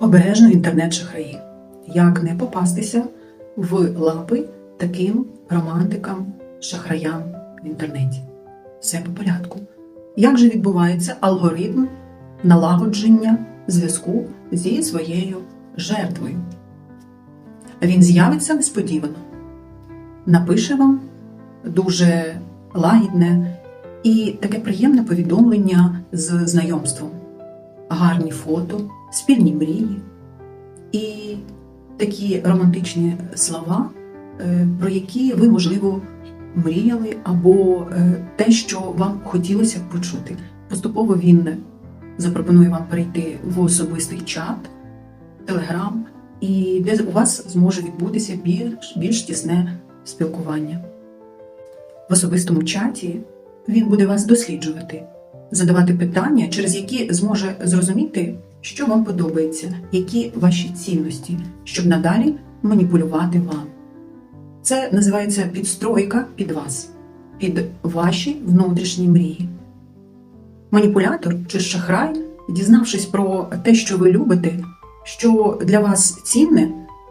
Обережно інтернет-шахраї. Як не попастися в лапи таким романтикам, шахраям в інтернеті? Все по порядку. Як же відбувається алгоритм налагодження зв'язку зі своєю жертвою? Він з'явиться несподівано, напише вам дуже лагідне і таке приємне повідомлення з знайомством, гарні фото, спільні мрії і такі романтичні слова, е, про які ви, можливо, мріяли, або е, те, що вам хотілося б почути. Поступово він запропонує вам перейти в особистий чат, телеграм, і де у вас зможе відбутися більш, більш тісне спілкування. В особистому чаті він буде вас досліджувати, задавати питання, через які зможе зрозуміти, що вам подобається, які ваші цінності, щоб надалі маніпулювати вам. Це називається підстройка під вас, під ваші внутрішні мрії. Маніпулятор чи шахрай, дізнавшись про те, що ви любите, що для вас цінне,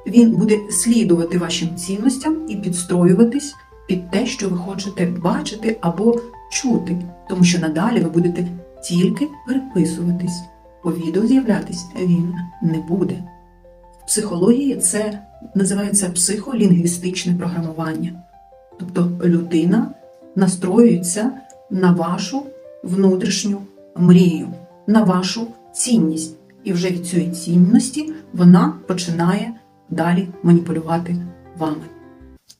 він буде слідувати вашим цінностям і підстроюватись під те, що ви хочете бачити або чути, тому що надалі ви будете тільки переписуватись. По з'являтись він не буде. В психології це називається психолінгвістичне програмування. Тобто людина настроюється на вашу внутрішню мрію, на вашу цінність. І вже від цієї цінності вона починає далі маніпулювати вами.